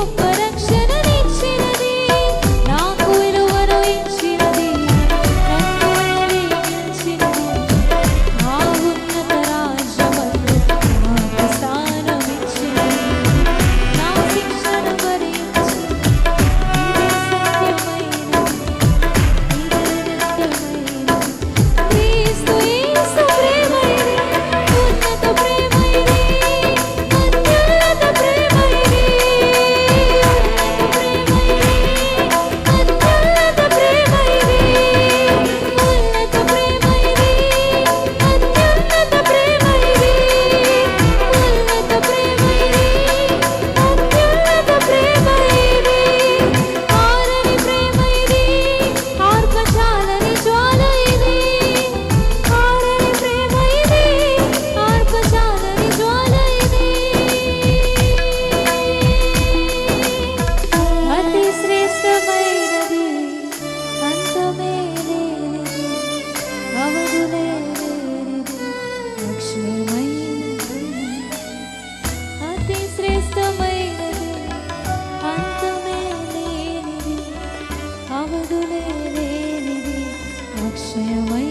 Oh. అవదులేనిది అక్షయమై